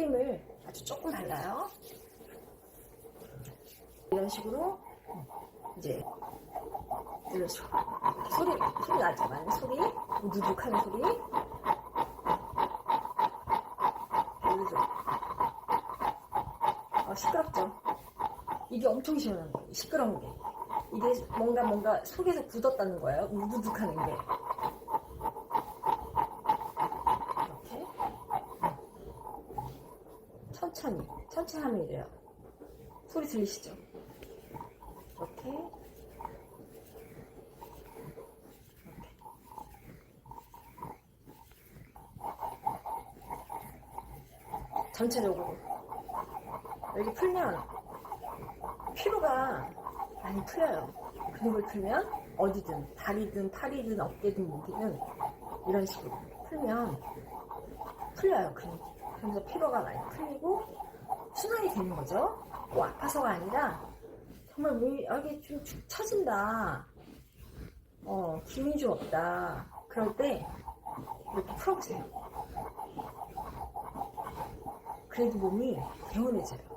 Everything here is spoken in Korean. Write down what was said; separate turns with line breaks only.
크림을 아주 조금 발라요. 이런 식으로 이제 이런 식으로 소리 소리 나지만 소리 누둑하는 소리. 누둑 어, 시끄럽죠? 이게 엄청 시원한 거예요. 시끄러운 게. 이게 뭔가 뭔가 속에서 굳었다는 거예요. 우두둑하는 게 천천히 천천히 하면 이래요. 소리 들리시죠? 이렇게. 전체적으로. 여기 풀면 피로가 많이 풀려요. 근육을 풀면 어디든 다리든 팔이든 어깨든 목이든 이런 식으로 풀면 풀려요 근육이. 그래서 피로가 많이 풀리고 순환이 되는 거죠. 뭐 아파서가 아니라 정말 왜 여기 좀 축 처진다. 어 기운이 좀 없다. 그럴 때 이렇게 풀어보세요. 그래도 몸이 개운해져요.